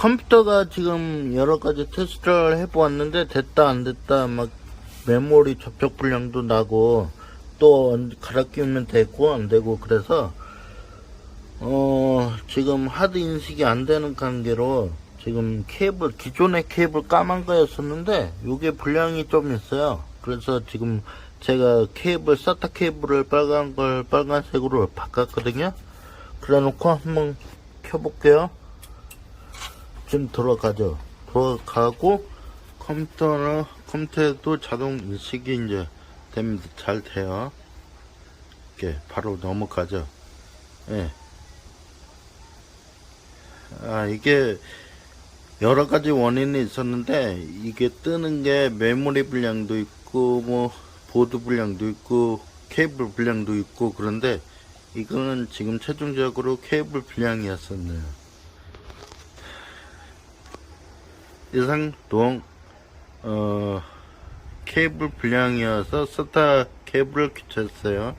컴퓨터가 지금 여러 가지 테스트를 해보았는데 됐다 안 됐다 막 메모리 접촉 불량도 나고 또 갈아 끼우면 되고 안 되고 그래서 어 지금 하드 인식이 안 되는 관계로 지금 케이블 기존의 케이블 까만 거였었는데 요게 불량이 좀 있어요. 그래서 지금 제가 케이블 사타 케이블을 빨간 걸 빨간색으로 바꿨거든요. 그래 놓고 한번 켜볼게요 지금 돌아가죠. 돌아가고 컴퓨터는 컴퓨터에도 자동 인식이 이제 됩니다. 잘 돼요. 이렇게 바로 넘어가죠. 예. 아 이게 여러 가지 원인이 있었는데 이게 뜨는 게 메모리 불량도 있고 뭐 보드 불량도 있고 케이블 불량도 있고 그런데 이거는 지금 최종적으로 케이블 불량이었었네요. 이상 동 어, 케이블 불량이어서 스타 케이블을 교체했어요.